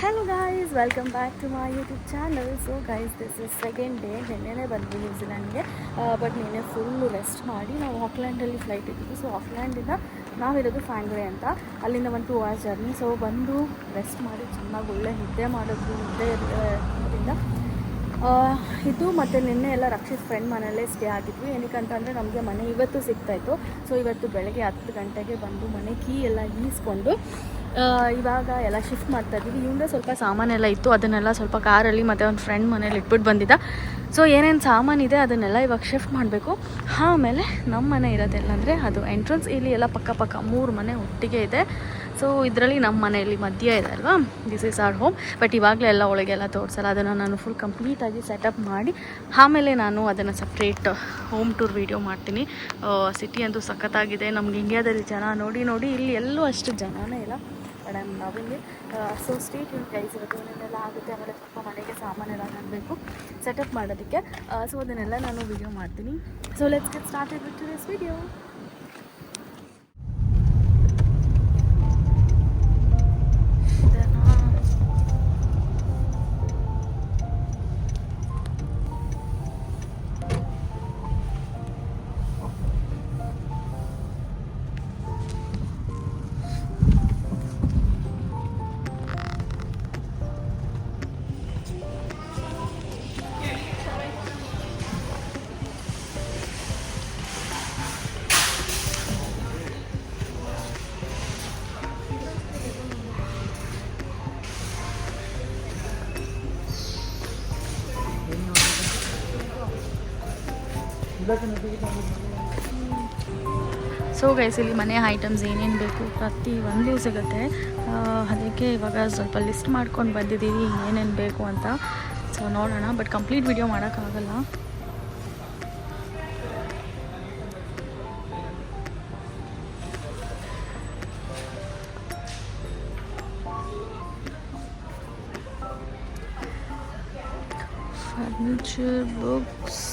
Hello guys welcome back to my YouTube channel so guys this is second day ನಿನ್ನೆನೇ ಬಂದ್ವಿ ನ್ಯೂಜಿಲೆಂಡ್ಗೆ but ನಿನ್ನೆ full rest ಮಾಡಿ ನಾವು ಆಕ್ಲ್ಯಾಂಡಲ್ಲಿ flight ಇದ್ದಿದ್ದು. ಸೊ ಆಕ್ಲ್ಯಾಂಡಿಂದ ನಾವಿರೋದು ಫ್ಯಾಂಗ್ರೆ ಅಂತ. ಅಲ್ಲಿಂದ ಒಂದು ಟೂ ಅವರ್ಸ್ ಜರ್ನಿ ಸೊ ಬಂದು ರೆಸ್ಟ್ ಮಾಡಿ ಚೆನ್ನಾಗಿ ಒಳ್ಳೆ ನಿದ್ದೆ ಮಾಡೋದು, ನಿದ್ದೆ ಇರೋದ್ರಿಂದ. ಇದು ಮತ್ತು ನಿನ್ನೆ ಎಲ್ಲ ರಕ್ಷಿತ್ ಫ್ರೆಂಡ್ ಮನೆಯಲ್ಲೇ ಸ್ಟೇ ಆಗಿದ್ವಿ. ಏನಕ್ಕಂತಂದರೆ ನಮಗೆ ಮನೆ ಇವತ್ತು ಸಿಗ್ತಾಯಿತ್ತು ಸೊ ಇವತ್ತು ಬೆಳಗ್ಗೆ ಹತ್ತು ಗಂಟೆಗೆ ಬಂದು ಮನೆ ಕೀ ಎಲ್ಲ ಈಸ್ಕೊಂಡು ಇವಾಗ ಎಲ್ಲ ಶಿಫ್ಟ್ ಮಾಡ್ತಾ ಇದ್ದೀವಿ. ಇವಂದೇ ಸ್ವಲ್ಪ ಸಾಮಾನೆಲ್ಲ ಇತ್ತು. ಅದನ್ನೆಲ್ಲ ಸ್ವಲ್ಪ ಕಾರಲ್ಲಿ ಮತ್ತು ಒಂದು ಫ್ರೆಂಡ್ ಮನೇಲಿ ಇಟ್ಬಿಟ್ಟು ಬಂದಿದ್ದ. ಸೊ ಏನೇನು ಸಾಮಾನಿದೆ ಅದನ್ನೆಲ್ಲ ಇವಾಗ ಶಿಫ್ಟ್ ಮಾಡಬೇಕು. ಆಮೇಲೆ ನಮ್ಮ ಮನೆ ಇರೋದೆಲ್ಲ ಅಂದರೆ ಅದು ಎಂಟ್ರೆನ್ಸ್ ಇಲ್ಲಿ ಎಲ್ಲ ಪಕ್ಕ ಪಕ್ಕ ಮೂರು ಮನೆ ಒಟ್ಟಿಗೆ ಇದೆ. ಸೊ ಇದರಲ್ಲಿ ನಮ್ಮ ಮನೆಯಲ್ಲಿ ಮಧ್ಯ ಇದೆ ಅಲ್ವಾ? This is our home but ಇವಾಗಲೇ ಎಲ್ಲ ಒಳಗೆಲ್ಲ ತೋರಿಸಲ್ಲ. ಅದನ್ನು ನಾನು ಫುಲ್ ಕಂಪ್ಲೀಟಾಗಿ ಸೆಟಪ್ ಮಾಡಿ, ಆಮೇಲೆ ನಾನು ಅದನ್ನು ಸಪ್ರೇಟ್ ಹೋಮ್ ಟೂರ್ ವೀಡಿಯೋ ಮಾಡ್ತೀನಿ. ಸಿಟಿ ಅಂತೂ ಸಖತ್ತಾಗಿದೆ. ನಮ್ಗೆ ಇಂಡಿಯಾದಲ್ಲಿ ಜನ ನೋಡಿ ನೋಡಿ ಇಲ್ಲಿ ಎಲ್ಲೂ ಅಷ್ಟು ಜನನೇ ಇಲ್ಲ. ಬಟ್ ನಾವಿಲ್ಲಿ ಸೊ ಸ್ಟೇಟ್ ಇನ್ ಪ್ರೈಸ್ ಇರುತ್ತೆ ಏನೇನೆಲ್ಲ ಆಗುತ್ತೆ ಆಮೇಲೆ ಸ್ವಲ್ಪ ಮನೆಗೆ ಸಾಮಾನೆಲ್ಲ ತರಬೇಕು ಸೆಟಪ್ ಮಾಡೋದಕ್ಕೆ. ಸೊ ಅದನ್ನೆಲ್ಲ ನಾನು ವಿಡಿಯೋ ಮಾಡ್ತೀನಿ. So let's get start with this video so guys ಇಲ್ಲಿ ಮನೆ ಐಟಮ್ಸ್ ಏನೇನು ಬೇಕು ಪ್ರತಿ ಒಂದು ಸಿಗುತ್ತೆ. ಅದಕ್ಕೆ ಇವಾಗ ಸ್ವಲ್ಪ ಲಿಸ್ಟ್ ಮಾಡ್ಕೊಂಡು ಬಂದಿದ್ದೀವಿ ಏನೇನು ಬೇಕು ಅಂತ. ಸೊ ನೋಡೋಣ ಬಟ್ ಕಂಪ್ಲೀಟ್ ವಿಡಿಯೋ ಮಾಡೋಕ್ಕಾಗಲ್ಲ. Furniture books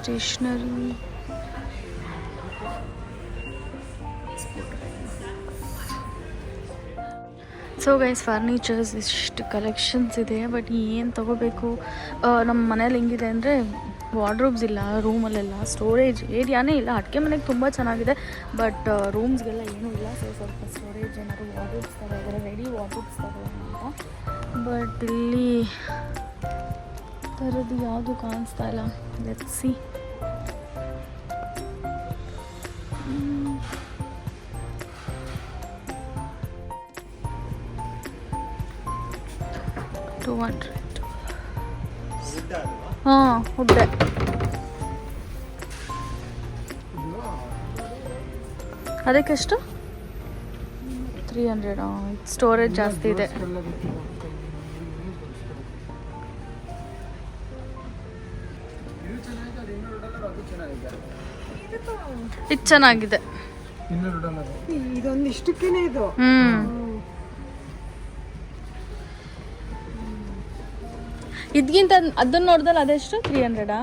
stationery so guys furnitures ಇಷ್ಟು ಕಲೆಕ್ಷನ್ಸ್ ಇದೆ ಬಟ್ ಏನು ತೊಗೋಬೇಕು? ನಮ್ಮ ಮನೇಲಿ ಹೆಂಗಿದೆ ಅಂದರೆ ವಾರ್ಡ್ರೋಬ್ಸ್ ಇಲ್ಲ ರೂಮಲ್ಲೆಲ್ಲ ಸ್ಟೋರೇಜ್ ಏರಿಯಾನೇ ಇಲ್ಲ. ಅಡುಗೆ ಮನೆಗೆ ತುಂಬ ಚೆನ್ನಾಗಿದೆ ಬಟ್ ರೂಮ್ಸ್ಗೆಲ್ಲ ಏನೂ ಇಲ್ಲ. ಸೊ ಸ್ವಲ್ಪ ಸ್ಟೋರೇಜ್ ಏನಾದ್ರು ವಾರ್ಡ್ರೋಬ್ಸ್ ತಗೋದ್ರೆ ರೆಡಿ ವಾರ್ಡ್ರೋಬ್ಸ್ ತಗೋಣ ಅಂತ. ಬಟ್ ಇಲ್ಲಿ ಥರದ್ದು ಯಾವುದು ಕಾಣಿಸ್ತಾ ಇಲ್ಲ. ಲೆಟ್ಸ್ ಸಿ ಟೂ ಹಂಡ್ರೆಡ್ ಹಾಂ ಹುಡ್ಡೆ ಅದಕ್ಕೆಷ್ಟು? ತ್ರೀ ಹಂಡ್ರೆಡ್ ಸ್ಟೋರೇಜ್ ಜಾಸ್ತಿ ಇದೆ. ಇದು ಚೆನ್ನಾಗಿದೆ. ಇದೊಂದಿಷ್ಟಕ್ಕೇನೆ ಇದು? ಹ್ಮ್. ಇದ್ಗಿಂತ ಅದನ್ನ ನೋಡ್ದಲ್ಲ ಅದೆಷ್ಟು ತ್ರೀ ಹಂಡ್ರೆಡಾ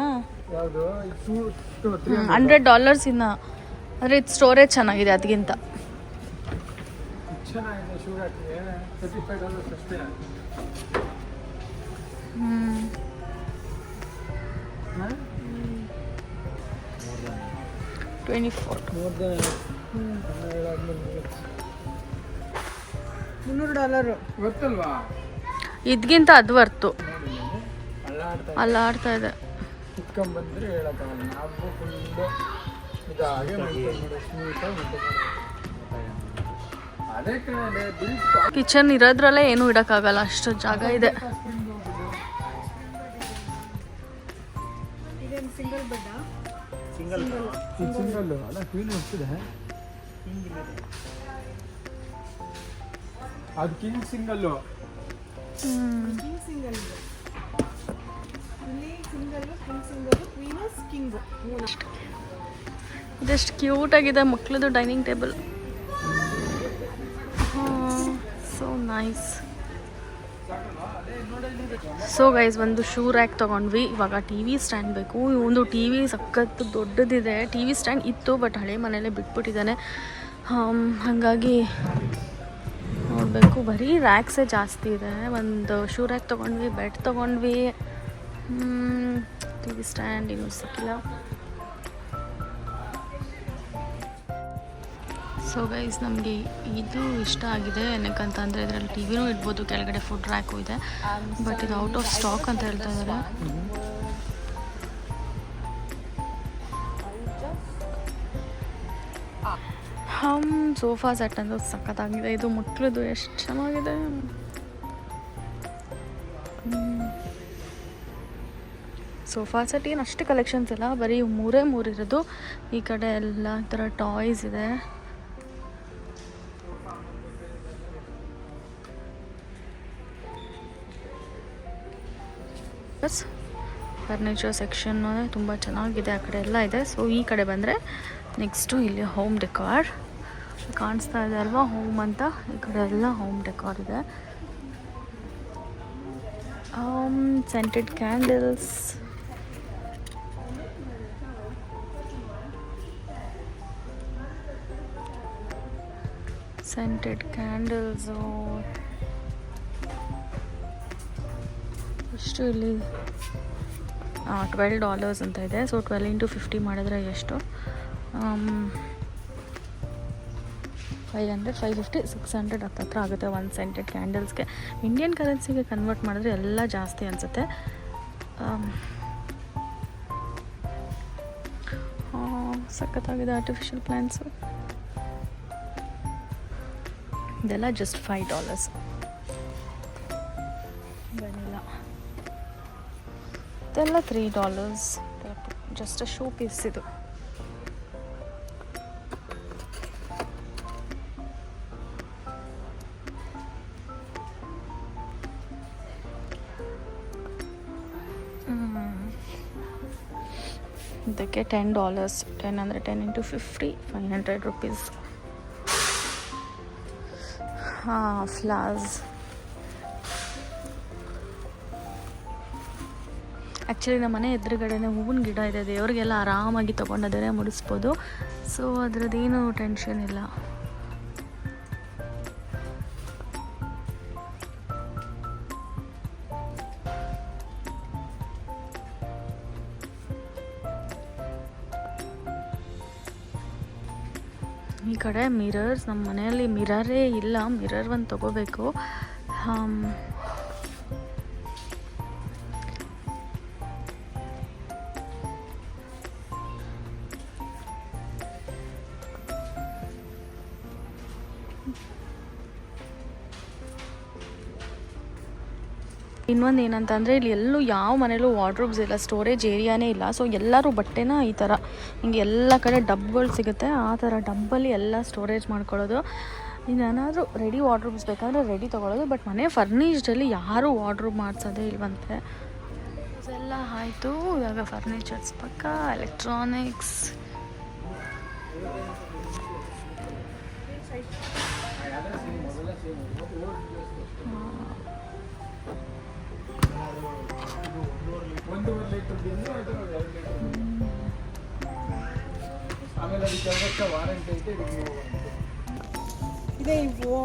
ಹಂಡ್ರೆಡ್ ಡಾಲರ್ಸ್ ಇನ್ನ. ಆದರೆ ಇದು ಸ್ಟೋರೇಜ್ ಚೆನ್ನಾಗಿದೆ ಅದಕ್ಕಿಂತ ಟ್ವೆಂಟಿ ಫೋರ್ ಮೋರ್ ದನ್ ಹನ್ನೆರಡು ಆದ್ಮೇಲೆ ಮುನ್ನೂರು ಡಾಲರು. ಗೊತ್ತಲ್ವಾ? ಇದ್ಗಿಂತ ಅದು ವರ್ತು ಅಲ್ಲಾಡ್ತಾ ಅಲ್ಲ ಆಡ್ತಾ ಇದೆ. ಹೇಳಕ್ಕಾಗಲ್ಲ. ನಾವು ಇದಾಗೆ ಕಿಚನ್ ಇರೋದ್ರಲ್ಲೇ ಏನು ಇಡಕ್ಕಾಗಲ್ಲ ಅಷ್ಟು ಜಾಗ ಇದೆ. ಇದೇನು ಸಿಂಗಲ್ ಇದು ಸಿಂಗಲ್ಲು ಅಲ್ಲ ಕ್ವೀನ್ ಎಷ್ಟಿದೆ? ಅದು ಕಿಂಗ್ ಸಿಂಗಲ್ಲು. ಕಿಂಗ್ ಸಿಂಗಲ್ ಇಲ್ಲಿ single king single queens king. ಮೂರು ಇದೆಷ್ಟು ಕ್ಯೂಟ್ ಆಗಿದೆ ಮಕ್ಕಳದು dining table. So nice so guys ಒಂದು ಶೂ ರ್ಯಾಕ್ ತೊಗೊಂಡ್ವಿ. ಇವಾಗ ಟಿ ವಿ ಸ್ಟ್ಯಾಂಡ್ ಬೇಕು. ಒಂದು ಟಿ ವಿ ಸಖತ್ತು ದೊಡ್ಡದಿದೆ. ಟಿ ವಿ ಸ್ಟ್ಯಾಂಡ್ ಇತ್ತು ಬಟ್ ಹಳೆ ಮನೇಲೆ ಬಿಟ್ಬಿಟ್ಟಿದ್ದಾನೆ. ಹಾಗಾಗಿ ನೋಡಬೇಕು. ಬರೀ ರ್ಯಾಕ್ಸೇ ಜಾಸ್ತಿ ಇದೆ. ಒಂದು ಶೂ ರ್ಯಾಕ್ ತೊಗೊಂಡ್ವಿ ಬೆಡ್ ತೊಗೊಂಡ್ವಿ. ಟಿ ವಿ ಸ್ಟ್ಯಾಂಡ್ ಇನ್ನೂ ಸಿಕ್ಕಿಲ್ಲ. ಸೊ ಗೈಸ್ ನಮಗೆ ಇದು ಇಷ್ಟ ಆಗಿದೆ. ಏನಕ್ಕಂತಂದರೆ ಇದರಲ್ಲಿ ಟಿ ವಿನೂ ಇಡ್ಬೋದು, ಕೆಳಗಡೆ ಫುಡ್ ರ್ಯಾಕು ಇದೆ. ಬಟ್ ಇದು ಔಟ್ ಆಫ್ ಸ್ಟಾಕ್ ಅಂತ ಹೇಳ್ತಾ ಇದ್ದಾರೆ ಹಮ್ ಸೋಫಾ ಸೆಟ್ ಅಂತ ಸಖತ್ತಾಗಿದೆ. ಇದು ಮಕ್ಕಳದು ಎಷ್ಟು ಚೆನ್ನಾಗಿದೆ. ಸೋಫಾ ಸೆಟ್ ಏನು ಅಷ್ಟು ಕಲೆಕ್ಷನ್ಸ್ ಇಲ್ಲ. ಬರೀ ಮೂರೇ ಮೂರು ಇರೋದು. ಈ ಕಡೆ ಎಲ್ಲ ಥರ ಟಾಯ್ಸ್ ಇದೆ. ಫರ್ನಿಚರ್ ಸೆಕ್ಷನ್ ತುಂಬ ಚೆನ್ನಾಗಿದೆ, ಆ ಕಡೆ ಎಲ್ಲ ಇದೆ. ಸೊ ಈ ಕಡೆ ಬಂದರೆ ನೆಕ್ಸ್ಟು ಇಲ್ಲಿ ಹೋಮ್ ಡೆಕಾರ್ ಕಾಣಿಸ್ತಾ ಇದೆ ಅಲ್ವಾ ಹೋಮ್ ಅಂತ? ಈ ಕಡೆ ಎಲ್ಲ ಹೋಮ್ ಡೆಕಾರ್ ಇದೆ. ಸೆಂಟೆಡ್ ಕ್ಯಾಂಡಲ್ಸ್ ಸೆಂಟೆಡ್ ಕ್ಯಾಂಡಲ್ಸು ಎಷ್ಟು ಇಲ್ಲಿ ಟ್ವೆಲ್ ಡಾಲರ್ಸ್ ಅಂತ ಇದೆ. ಸೊ ಟ್ವೆಲ್ ಇಂಟು ಫಿಫ್ಟಿ ಮಾಡಿದ್ರೆ ಎಷ್ಟು? Five hundred five fifty six hundred ಹತ್ತತ್ರ ಆಗುತ್ತೆ ಒನ್ ಸೆಂಟೆಡ್ ಕ್ಯಾಂಡಲ್ಸ್ಗೆ ಇಂಡಿಯನ್ ಕರೆನ್ಸಿಗೆ ಕನ್ವರ್ಟ್ ಮಾಡಿದ್ರೆ ಎಲ್ಲ ಜಾಸ್ತಿ ಅನಿಸುತ್ತೆ. ಸಖತ್ತಾಗಿದೆ ಆರ್ಟಿಫಿಷಿಯಲ್ ಪ್ಲ್ಯಾಂಟ್ಸು ಇದೆಲ್ಲ ಜಸ್ಟ್ ಫೈವ್ ಡಾಲರ್ಸ್ ವೆನಿಲ್ಲ ಇದೆಲ್ಲ three dollars just show piece ಇದು. ಇದಕ್ಕೆ ಟೆನ್ ಡಾಲರ್ಸ್ ಟೆನ್ ಅಂದರೆ ten into fifty five hundred rupees ಹಾಂ, ಫ್ಲಾಸ್. ಆ್ಯಕ್ಚುಲಿ ನಮ್ಮ ಮನೆ ಎದುರುಗಡೆನೇ ಹೂವಿನ ಗಿಡ ಇದೆ. ದೇವ್ರಿಗೆಲ್ಲ ಆರಾಮಾಗಿ ತೊಗೊಂಡದೇ ಮುಡಿಸ್ಬೋದು. ಸೊ ಅದರದ್ದೇನು ಟೆನ್ಷನ್ ಇಲ್ಲ. ಈ ಕಡೆ ಮಿರರ್ಸ್ ನಮ್ಮ ಮನೆಯಲ್ಲಿ ಮಿರರೇ ಇಲ್ಲ. ಮಿರರ್ ಒಂದು ತಗೋಬೇಕು. ಇನ್ನೊಂದು ಏನಂತಂದರೆ ಇಲ್ಲಿ ಎಲ್ಲೂ ಯಾವ ಮನೇಲೂ ವಾರ್ಡ್ರೋಬ್ಸ್ ಇಲ್ಲ, ಸ್ಟೋರೇಜ್ ಏರಿಯಾನೇ ಇಲ್ಲ. ಸೊ ಎಲ್ಲರೂ ಬಟ್ಟೆನ ಈ ಥರ ಹಿಂಗೆ ಎಲ್ಲ ಕಡೆ ಡಬ್ಗಳು ಸಿಗುತ್ತೆ. ಆ ಥರ ಡಬ್ಬಲ್ಲಿ ಎಲ್ಲ ಸ್ಟೋರೇಜ್ ಮಾಡ್ಕೊಳ್ಳೋದು. ಇನ್ನೇನಾದರೂ ರೆಡಿ ವಾರ್ಡ್ರೋಬ್ಸ್ ಬೇಕಾದರೆ ರೆಡಿ ತೊಗೊಳ್ಳೋದು. ಬಟ್ ಮನೆ ಫರ್ನಿಷ್ಡಲ್ಲಿ ಯಾರೂ ವಾರ್ಡ್ರೋಬ್ ಮಾಡಿಸೋದೇ ಇಲ್ವಂತೆ. ಎಲ್ಲ ಆಯಿತು. ಇವಾಗ ಫರ್ನಿಚರ್ಸ್ ಪಕ್ಕ ಎಲೆಕ್ಟ್ರಾನಿಕ್ಸ್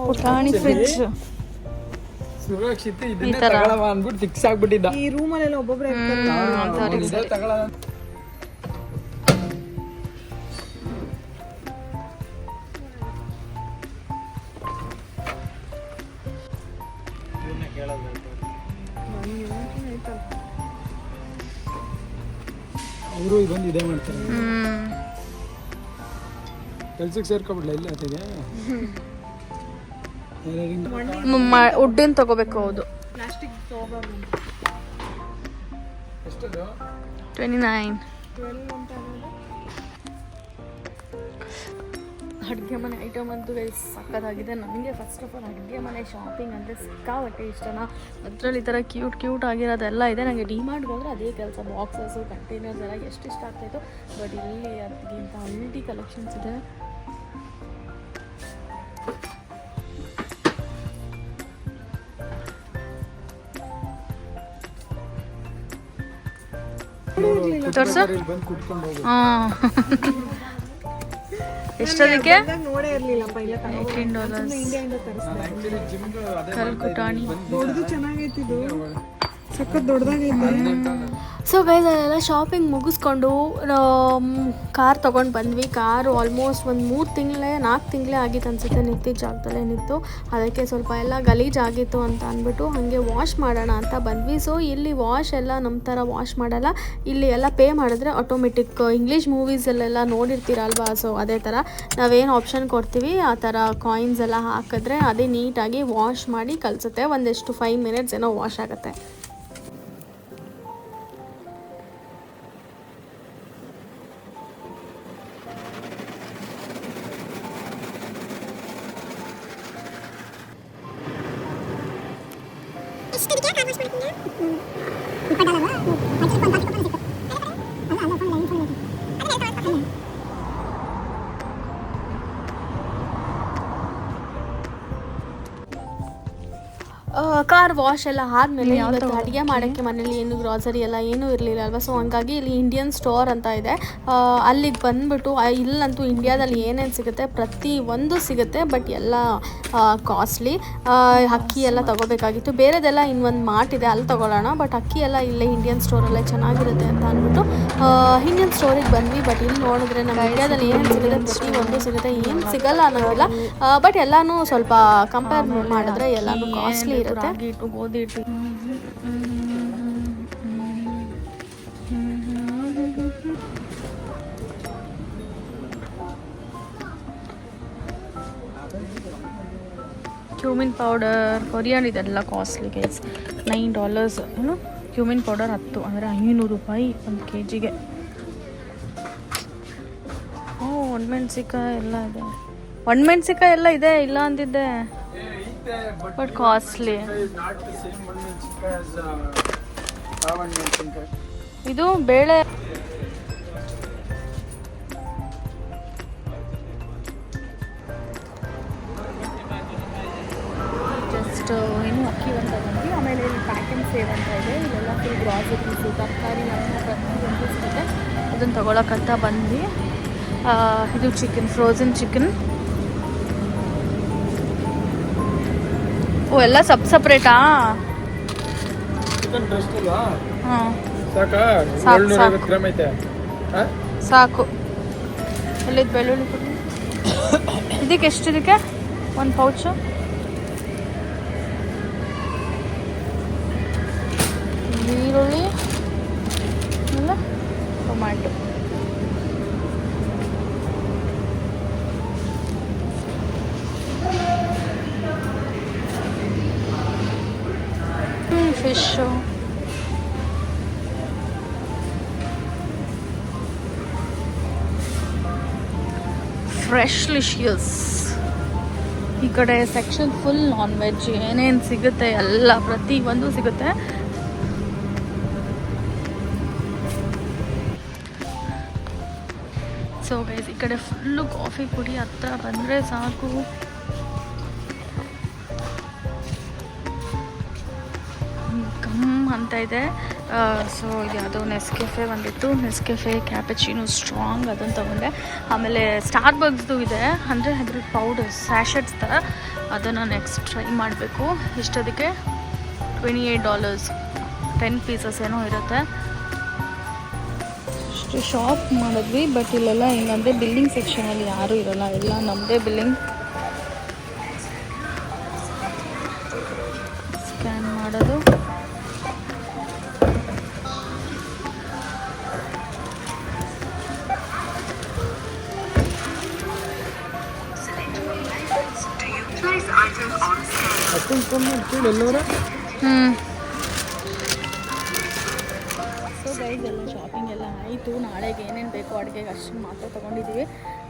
ಪುಟಾಣಿ ಫ್ರಿಡ್ಜ್ ಸುರಕ್ಷಿತ ಇದನ್ನೇ. ತಗೊಳವ ಅಂದ್ಬಿಟ್ಟು ಫಿಕ್ಸ್ ಆಗ್ಬಿಟ್ಟಿದ್ದ. ಈ ರೂಮಲ್ಲೆಲ್ಲ ಯೋಚನೆ ಆಯ್ತಲ್ಲ ಅವರು ಬಂದು ಇದೇ ಮಾಡ್ತಾರೆ. ಕೆಲ್ಸಕ್ಕೆ ಸೇರ್ಕೊಬಿಡ್ಲ ಇಲ್ಲ ಅತಿಗೆ ಉಡ್ಡಿನ ತಗೋಬೇಕು ಹೌದು. Twenty nine. ಅಡುಗೆ ಮನೆ ಐಟಮ್ ಅಂತೂ ಸಕ್ಕತ್ತಾಗಿದೆ. ನನಗೆ ಫಸ್ಟ್ ಆಫ್ ಆಲ್ ಅಡುಗೆ ಮನೆ ಶಾಪಿಂಗ್ ಅಂದರೆ ಸಿಕ್ಕಾಬಟ್ಟೆ ಇಷ್ಟನ? ಅದರಲ್ಲಿ ಈ ಥರ ಕ್ಯೂಟ್ ಕ್ಯೂಟ್ ಆಗಿರೋದೆಲ್ಲ ಇದೆ. ನನಗೆ ಡಿಮಾರ್ಟ್ಗೆ ಹೋದರೆ ಅದೇ ಕೆಲಸ ಬಾಕ್ಸಸ್ಸು ಕಂಟೈನರ್ಸ್ ಎಲ್ಲ ಎಷ್ಟು ಇಷ್ಟ ಆಗ್ತಾಯಿತ್ತು ಬಟ್ ಇಲ್ಲಿ ಅದಕ್ಕಿಂತ ಅಲ್ಟಿ ಕಲೆಕ್ಷನ್ಸ್ ಇದೆ. ತೋರ್ಸು? ಹಾಂ. ಎಷ್ಟದಕ್ಕೆ ಏಯ್ಟೀನ್ ಡಾಲರ್ಸ್ ಕಲ್ಕುಟಾಣಿ ಸೊ ಗೈಸ್ ಅದೆಲ್ಲ ಶಾಪಿಂಗ್ ಮುಗಿಸ್ಕೊಂಡು ಕಾರ್ ತೊಗೊಂಡು ಬಂದ್ವಿ. ಕಾರು ಆಲ್ಮೋಸ್ಟ್ ಒಂದು ಮೂರು ತಿಂಗಳೇ ನಾಲ್ಕು ತಿಂಗಳೇ ಆಗಿತ್ತು ಅನ್ಸುತ್ತೆ ನಿಂತಿದ್ದ ಜಾಗದಲ್ಲೇ ನಿಂತು. ಅದಕ್ಕೆ ಸ್ವಲ್ಪ ಎಲ್ಲ ಗಲೀಜಾಗಿತ್ತು ಅಂತ ಅಂದ್ಬಿಟ್ಟು ಹಾಗೆ ವಾಶ್ ಮಾಡೋಣ ಅಂತ ಬಂದ್ವಿ. ಸೊ ಇಲ್ಲಿ ವಾಶ್ ಎಲ್ಲ ನಮ್ಮ ಥರ ವಾಶ್ ಮಾಡಲ್ಲ. ಇಲ್ಲಿ ಎಲ್ಲ ಪೇ ಮಾಡಿದ್ರೆ ಆಟೋಮೆಟಿಕ್ ಇಂಗ್ಲೀಷ್ ಮೂವೀಸಲ್ಲೆಲ್ಲ ನೋಡಿರ್ತೀರಲ್ವಾ? ಸೊ ಅದೇ ಥರ ನಾವೇನು ಆಪ್ಷನ್ ಕೊಡ್ತೀವಿ, ಆ ಥರ ಕಾಯಿನ್ಸ್ ಎಲ್ಲ ಹಾಕಿದ್ರೆ ಅದೇ ನೀಟಾಗಿ ವಾಶ್ ಮಾಡಿ ಕಲಿಸುತ್ತೆ. ಒಂದೆಷ್ಟು ಫೈವ್ ಮಿನಿಟ್ಸ್ ಏನೋ ವಾಶ್ ಆಗುತ್ತೆ. ಕಾರ್ ವಾಶ್ ಎಲ್ಲ ಆದ್ಮೇಲೆ ಇವತ್ತು ಅಡುಗೆ ಮಾಡೋಕ್ಕೆ ಮನೇಲಿ ಏನು ಗ್ರಾಸರಿ ಎಲ್ಲ ಏನೂ ಇರಲಿಲ್ಲ ಅಲ್ವಾ? ಸೊ ಹಂಗಾಗಿ ಇಲ್ಲಿ ಇಂಡಿಯನ್ ಸ್ಟೋರ್ ಅಂತ ಇದೆ. ಅಲ್ಲಿಗೆ ಬಂದ್ಬಿಟ್ಟು ಇಲ್ಲಂತೂ ಇಂಡಿಯಾದಲ್ಲಿ ಏನೇನು ಸಿಗುತ್ತೆ? ಪ್ರತಿ ಒಂದು ಸಿಗುತ್ತೆ ಬಟ್ ಎಲ್ಲ ಕಾಸ್ಟ್ಲಿ ಅಕ್ಕಿ ಎಲ್ಲ ತಗೋಬೇಕಾಗಿತ್ತು. ಬೇರೆದೆಲ್ಲ ಇನ್ನೊಂದು ಮಾರ್ಟ್ ಇದೆ ಅಲ್ಲಿ ತಗೊಳ್ಳೋಣ ಬಟ್ ಅಕ್ಕಿ ಎಲ್ಲ ಇಲ್ಲೇ ಇಂಡಿಯನ್ ಸ್ಟೋರಲ್ಲೇ ಚೆನ್ನಾಗಿರುತ್ತೆ ಅಂತ ಅಂದ್ಬಿಟ್ಟು ಇಂಡಿಯನ್ ಸ್ಟೋರಿಗೆ ಬಂದ್ವಿ. ಬಟ್ ಇಲ್ಲಿ ನೋಡಿದ್ರೆ ನಮ್ಮ ಇಂಡಿಯಾದಲ್ಲಿ ಏನೇನು ಸಿಗುತ್ತೆ? ಪ್ರತಿ ಒಂದು ಸಿಗುತ್ತೆ. ಏನು ಸಿಗಲ್ಲ ಅನ್ನೋದಿಲ್ಲ. ಬಟ್ ಎಲ್ಲಾನು ಸ್ವಲ್ಪ ಕಂಪೇರ್ ಮಾಡಿದ್ರೆ ಎಲ್ಲಾನು ಕಾಸ್ಟ್ಲಿ ಇರುತ್ತೆ. ಇಟ್ಟು ಗೋಧಿ ಹಿಟ್ಟು ಕ್ಯೂಮಿನ್ ಪೌಡರ್ ಕೊರಿಯನ್ ಇದೆಲ್ಲ ಕಾಸ್ಟ್ಲಿ ಗೈಸ್ ನೈನ್ ಡಾಲರ್ಸ್ ಏನು ಕ್ಯೂಮಿನ್ ಪೌಡರ್ ಹತ್ತು. ಅಂದರೆ ಐನೂರು ರೂಪಾಯಿ ಒಂದು ಕೆ ಜಿಗೆ ಹ್ಞೂ ಒಣಮೆಣ್ಸಿಕಾಯಿ ಎಲ್ಲ ಇದೆ. ಒಣಮೆಣ್ಸಿಕಾಯಿ ಎಲ್ಲ ಇದೆ, ಇಲ್ಲ ಅಂದಿದ್ದೆ. ಕಾವನ್ ಮೆಣಸಿನ್ಕಾಯಿ ಇದು ಬೇಳೆ ಜಸ್ಟ್ ಏನು ಅಕ್ಕಿ ಅಂತ ಬಂದ್ವಿ. ಆಮೇಲೆ ಇಲ್ಲಿ ಪ್ಯಾಕಿಂಗ್ ಸೇವ್ ಅಂತ ಇದೆ. ಇಲ್ಲೆಲ್ಲ ಫುಲ್ ಗ್ರಾಸರೀಸು ತರಕಾರಿ ಹಣ್ಣು ಪ್ರತಿಯೊಂದು ಸಿಗುತ್ತೆ. ಅದನ್ನು ತಗೊಳಕ್ಕಂತ ಬಂದ್ವಿ. ಆ, ಇದು ಚಿಕನ್ ಫ್ರೋಝನ್ ಚಿಕನ್ ಓ ಎಲ್ಲ ಸಪ್ ಸಪ್ರೇಟಾ? ಸಾಕು, ಎಲ್ಲಿದ್ದು ಬೆಳ್ಳುಳ್ಳಿ ಕೊಡಿ ಇದಕ್ಕೆ ಎಷ್ಟು ಇದಕ್ಕೆ? ಒಂದು ಪೌಚು? ಈರುಳ್ಳಿ ಆಮೇಲೆ ಟೊಮ್ಯಾಟೊ. ಫಿಶ್ಶು ಫ್ರೆಶ್ಲಿಶಿಯಸ್ ಈ ಕಡೆ ಸೆಕ್ಷನ್ ಫುಲ್ ನಾನ್ ವೆಜ್ ಏನೇನು ಸಿಗುತ್ತೆ ಎಲ್ಲ, ಪ್ರತಿ ಒಂದು ಸಿಗುತ್ತೆ. ಸೊ ಗೈಸ್ ಈ ಕಡೆ ಫುಲ್ಲು ಕಾಫಿ ಪುಡಿ ಹತ್ರ ಬಂದರೆ ಸಾಕು. ಅಂತ ಇದೆ. ಸೊ ಯಾವುದೋ ನೆಸ್ಕೆಫೆ ಬಂದಿತ್ತು. ನೆಸ್ಕೆಫೆ ಕ್ಯಾಪಚಿನೋ ಸ್ಟ್ರಾಂಗ್ ಅದನ್ನು ತೊಗೊಂಡೆ. ಆಮೇಲೆ ಸ್ಟಾರ್ ಬಗ್ಸ್ದು ಇದೆ. ಅಂದರೆ ಅದ್ರ ಪೌಡರ್ ಸ್ಯಾಶೆಟ್ಸ್ ಥರ ಅದನ್ನು ನೆಕ್ಸ್ಟ್ ಟ್ರೈ ಮಾಡಬೇಕು. ಇಷ್ಟದಕ್ಕೆ twenty eight dollars ten pieces ಏನೋ ಇರುತ್ತೆ. ಅಷ್ಟು ಶಾಪ್ ಮಾಡಿದ್ವಿ ಬಟ್ ಇಲ್ಲೆಲ್ಲ ಹಿಂಗಂದರೆ ಬಿಲ್ಲಿಂಗ್ ಸೆಕ್ಷನಲ್ಲಿ ಯಾರೂ ಇರೋಲ್ಲ. ಎಲ್ಲ ನಮ್ಮದೇ ಬಿಲ್ಲಿಂಗ್ ಎಲ್ಲವರ ಹ್ಞೂ ಸೊ ಗೈಸ್ ಎಲ್ಲ ಶಾಪಿಂಗ್ ಎಲ್ಲ ಆಯಿತು. ನಾಳೆಗೆ ಏನೇನು ಬೇಕು ಅಡುಗೆಗೆ ಅಷ್ಟು ಮಾತ್ರ ತೊಗೊಂಡಿದ್ದೀವಿ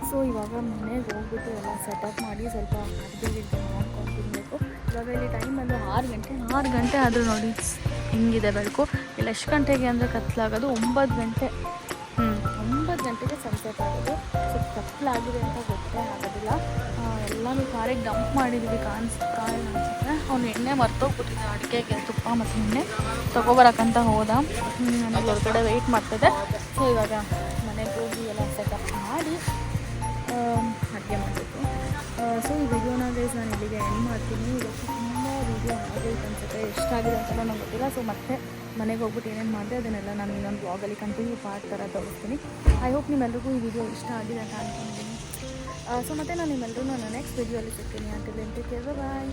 ಸೊ ಇವಾಗ ಮನೆಗೆ ಹೋಗ್ಬಿಟ್ಟು ಎಲ್ಲ ಸೆಟಪ್ ಮಾಡಿ ಸ್ವಲ್ಪ ಅಡುಗೆ ಮಾಡ್ಕೊಂಡು ತಿನ್ನಬೇಕು ಇವಾಗ ಇಲ್ಲಿ ಟೈಮ್ ಬಂದು ಆರು ಗಂಟೆ ಆರು ಗಂಟೆ ಆದರೂ ನೋಡಿ ಹಿಂಗಿದೆ ಬೆಳಕು. ಇಲ್ಲಿ ಎಷ್ಟು ಗಂಟೆಗೆ ಅಂದರೆ ಕತ್ಲಾಗೋದು? ಒಂಬತ್ತು ಗಂಟೆ. ಹ್ಞೂ ಒಂಬತ್ತು ಗಂಟೆಗೆ ಸನ್ಸೆಟ್ ಆಗೋದು. ಸೊ ಕತ್ಲಾಗಿದೆ ಅಂತ ಗೊತ್ತೇ ಆಗೋದಿಲ್ಲ. ಎಲ್ಲನೂ ಕಾರಿಗೆ ಡಂಪ್ ಮಾಡಿದ್ವಿ ಕಾಣಿಸ್ ಕಾರ್ ಅನಿಸುತ್ತೆ. ಅವ್ನು ಎಣ್ಣೆ ಮರ್ತೋಗ್ಬಿಟ್ಟಿದ್ದೆ ಅಡುಗೆಗೆ ತುಪ್ಪ ಮತ್ತು ಎಣ್ಣೆ. ತೊಗೊಬರಕ್ಕಂತ ಹೋದ. ನಾನು ಹೊರಗಡೆ ವೆಯ್ಟ್ ಮಾಡ್ತಿದ್ದೆ. ಸೊ ಇವಾಗ ಮನೆಗೆ ಹೋಗಿ ಎಲ್ಲ ಸೆಟಪ್ ಮಾಡಿ ಅಡುಗೆ ಮಾಡಬೇಕು. ಸೊ ಈ ವಿಡಿಯೋನ ಗೈಸ್ ನಾನು ಇಲ್ಲಿಗೆ ಎಂಡ್ ಮಾಡ್ತೀನಿ. ಇವತ್ತು ತುಂಬ ವೀಡಿಯೋ ಆಗಬೇಕು ಅನ್ಸುತ್ತೆ. ಎಷ್ಟಾಗಿದೆ ಅಂತ ನಂಗೆ ಗೊತ್ತಿಲ್ಲ. ಸೊ ಮತ್ತೆ ಮನೆಗೆ ಹೋಗ್ಬಿಟ್ಟು ಏನೇನು ಮಾಡಿದೆ, ಅದನ್ನೆಲ್ಲ ನಾನು ಇನ್ನೊಂದು ಬ್ಲಾಗಲ್ಲಿ ಕಂಟಿನ್ಯೂ ಪಾರ್ಟ್ ಥರ ತೋರಿಸ್ತೀನಿ. ಐ ಹೋಪ್ ನಿಮ್ಮೆಲ್ಲರಿಗೂ ಈ ವಿಡಿಯೋ ಇಷ್ಟ ಆಗಿದೆ ಅಂತ ಅಂದ್ಕೊಂಡಿದ್ದೀನಿ ಸೊ ಮತ್ತೆ ನಾನು ನಿಮ್ಮೆಲ್ಲರೂ ನಾನು ನೆಕ್ಸ್ಟ್ ವಿಡಿಯೋಲಿ ಸಿಗ್ತೀನಿ. ಅಂತ ಕೇರ್ ಬಾಯ್